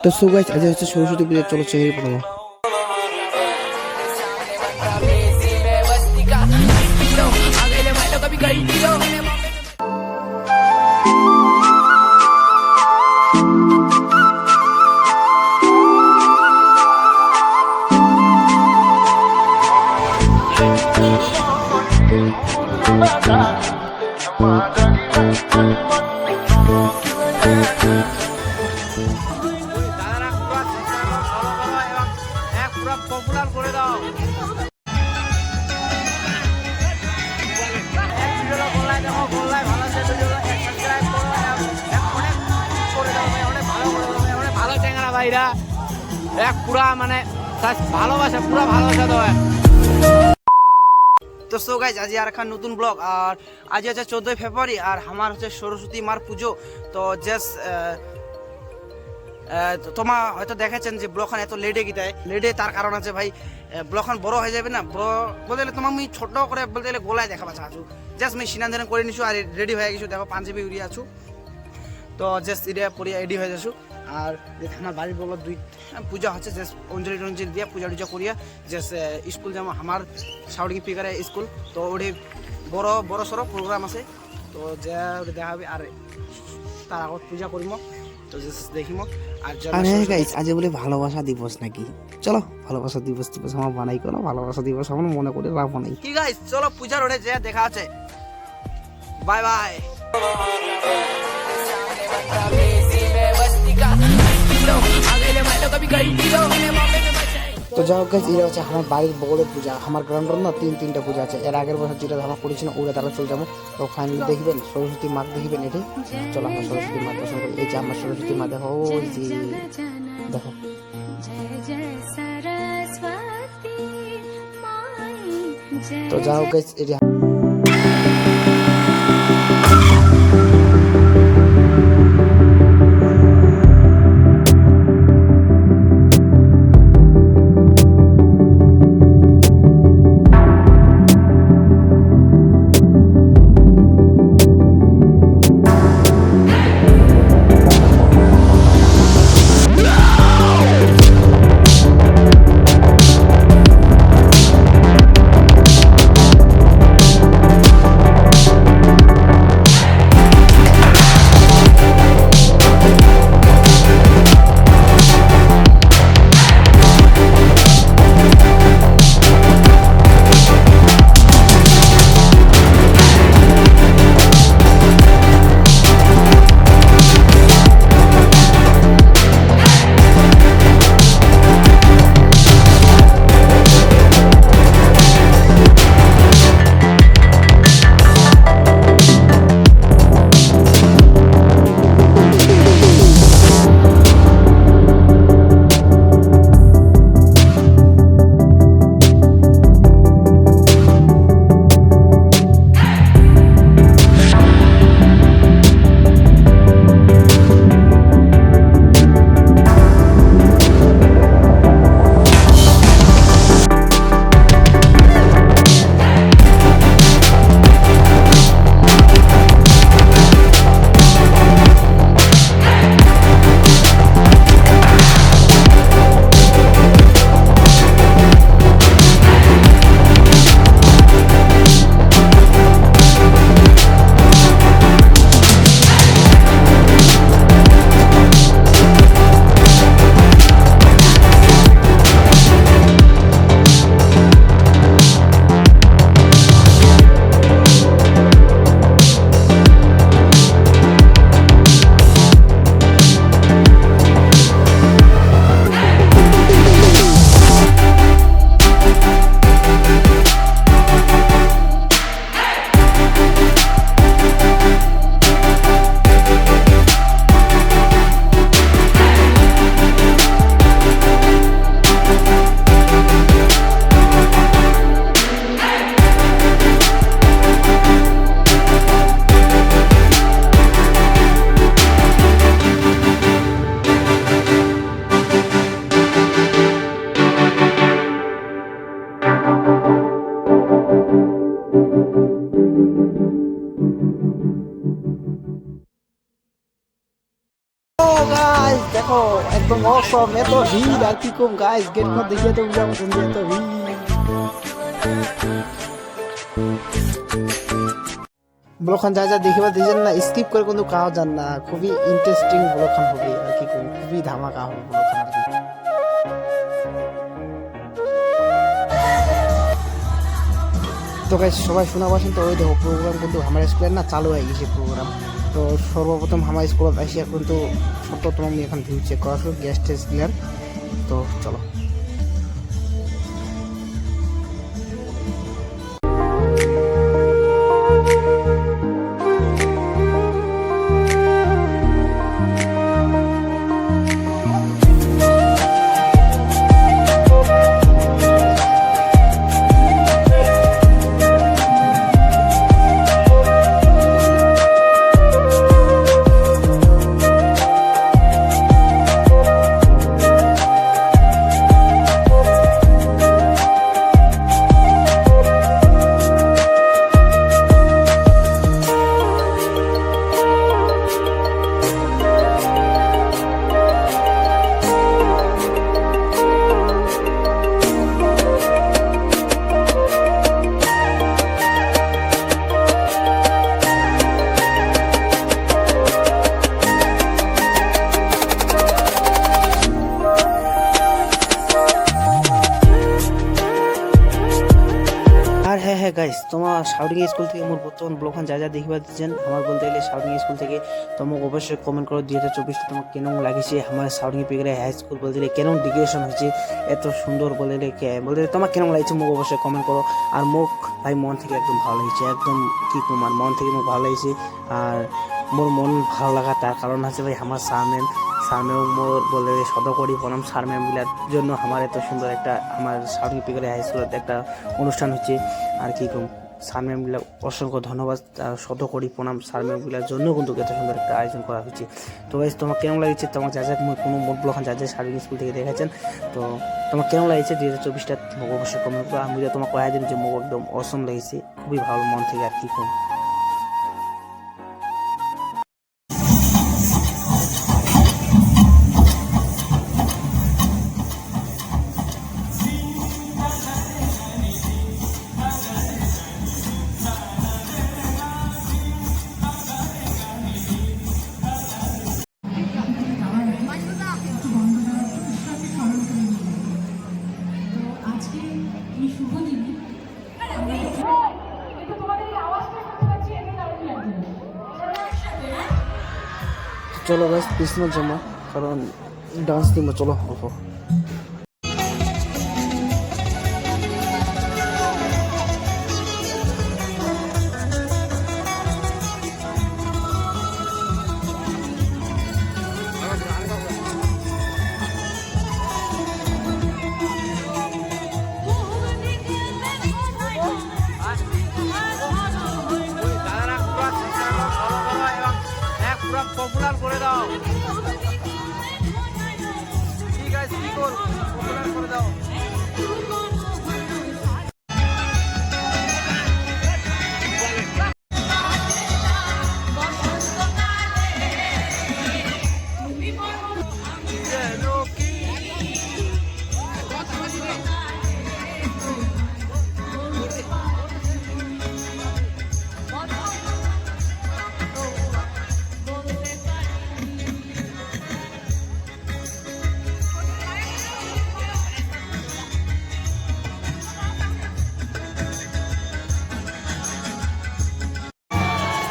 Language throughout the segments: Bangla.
তো সো গাইস আজ হচ্ছে সরস্বতী পূজা চলো চেহারি পড়াবো। দাদারা এক পুরা মানে ভালোবাসা, পুরা ভালোবাসা তো সো গাইজ আজ আর একটা নতুন ব্লগ আর আজ হচ্ছে চোদ্দোই ফেব্রুয়ারি, আর আমার হচ্ছে সরস্বতী মার পুজো। তো জাস্ট তোমার হয়তো দেখেছেন যে ব্লখন এত লেটে গিয়ে লেডে তার কারণ আছে ভাই ব্লখন বড় হয়ে যাবে না। বড় বলতে গেলে তোমার আমি ছোট করে বলতে গেলে গোলায় দেখা পাচ্ছি আছু জাস্ট আমি সিনান ধান করে নিছু, আর রেডি হয়ে গেছো। দেখো পাঞ্জাবি উড়িয়ে আছো। তো জাস্ট এটা পরে রেডি হয়ে যাচ্ছু। আর দেখ আমার বাড়ির বলো দুই পূজা হচ্ছে জাস্ট অঞ্জলি টঞ্জলি দিয়ে পূজা টুজা করিয়া জাস্ট স্কুল যেমন আমার সাউডিং পিকারে স্কুল তো ওটি বড় বড় সড়ো প্রোগ্রাম আছে। তো যা ওটা দেখা হবে আর তার আগত পূজা করিম তো দেখিম। আর হ্যাঁ গাইস আজ বলে ভালোবাসা দিবস নাকি? চলো ভালোবাসা দিবস দিবস আমার বানাই করো ভালোবাসা দিবস আমার মনে করে লাভ নাই। কি গাইস চলো পূজার ওঠে যে দেখা আছে বাই বাই তো যাই হোক এটা হচ্ছে আমার বাড়ির বড় পূজা আমার গ্রামের না তিন তিনটা পূজা আছে। এর আগের বছর যেটা ধামা করেছিল ওরা তারা চলে যাব। তো ফাইনালি দেখবেন সরস্বতী মা দেখবেন এটি। চলো আমরা সরস্বতী মা দর্শন করি। এই যে আমার সরস্বতী মা দেখো ওই যে দেখো। তো যাই হোক এটি না স্কিপ করে কিন্তু কাও যান না, খুবই ইন্টারেস্টিং ব্লগখান হবে আর কি খুবই ধামাকা হবে ব্লগখান আর কি। তো সবাই শোনা তো, ওই দেখো প্রোগ্রাম কিন্তু আমার স্কুলের না, চালু হয়ে গেছে প্রোগ্রাম তো সর্বপ্রথম আমার স্কুলত এখন কিন্তু সর্বপ্রথম আমি এখন ভিউ চেক করা গ্যাস টেস্ট ক্লিয়ার তো চলো। গাইস তোমার শাউরিং স্কুল থেকে মোর বর্তমান ব্লগখান যা যা দেখিবা দিচ্ছেন আমার বলতে গেলে শাউরিং স্কুল থেকে তোমাকে অবশ্যই কমেন্ট করো। দুই হাজার চব্বিশ তোমার কেন লাগিছে? আমার শাউরিং পিগরে হাই স্কুল বলতে গেলে কেন ডিগ্রেশন হয়েছে? এত সুন্দর বলে বলতে তোমার কেন লাগছে মোক অবশ্যই কমেন্ট করো। আর মোক ভাই মন থেকে একদম ভালো লাগছে, একদম কি তোমার মন থেকে মোক ভালো লাগছে। আর মোর মন ভালো লাগা তার কারণ আছে ভাই আমার সামনে সামনেও মোর বলে সদকরি বনাম সার ম্যামগুলার জন্য আমার এত সুন্দর একটা, আমার শাউডিং পিগরে হাই স্কুলের একটা অনুষ্ঠান হচ্ছে। আর কি কম সার ম্যামগুলা অসংখ্য ধন্যবাদ, আর শত কোটি প্রণাম সার ম্যামগুলার জন্য কিন্তু এত সুন্দর একটা আয়োজন করা হয়েছে তো ভাই তোমার কেমন লাগছে? তোমার যা যা কোনো মোট ব্লখান, যা যা সার্ভিং স্কুল থেকে দেখেছেন, তো তোমার কেমন লাগছে? দুই হাজার চব্বিশটা অবশ্যই কমেন্ট করো। আমি তোমার কয়া দিন যে মোক একদম অসম লেগেছে, খুবই ভালো মন থেকে আর কি কম। চলো গাইস পিছনে জমা কারণ ডান্স দিব চলো অল্প এক পুরো পপুলার করে দাও। ঠিক আছে কি পপুলার করে দাও।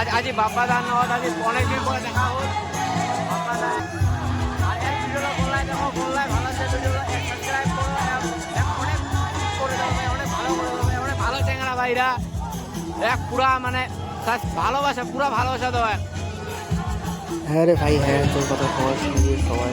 আজ আজ বাপ্পা দান আজ অনেকদিন পরে দেখা হল বাপ্পা দান আর এই ভিডিওটা বললাই দেখো বললাই ভালো আছে ভিডিওটা। সাবস্ক্রাইব করো অনেক করে দাও অনেক ভালো করে দাও অনেক ভালো চ্যাংরা ভাইরা এক পুরা মানে ভালোবাসা, পুরা ভালোবাসা দাও এক হ্যাঁ রে ভাই হ্যাঁ তোর কথা সবাই সবাই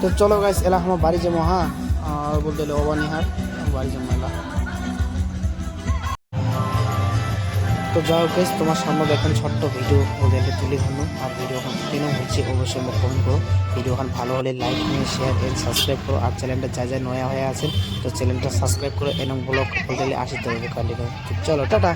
তো চলো গাইস এলা আমার বাড়ি যাব হ্যাঁ? আর বলতে গেলে অবানিহার বাড়ি যাব এলা। তো যাও গেস তোমার সামনে দেখেন ছোট্ট ভিডিও ওদেরকে তুলে ধরুন আর ভিডিওখান কেন হয়েছে, অবশ্যই মো ফোন করো। ভিডিওখান ভালো হলে লাইক নিয়ে শেয়ার এন্ড সাবস্ক্রাইব করো। আর চ্যানেলটা যা যা নয়া হয়ে আছে, তো চ্যানেলটা সাবস্ক্রাইব করে এনম ব্লগ বলতে গেলে আসিতে হবে। চলো, টাটা।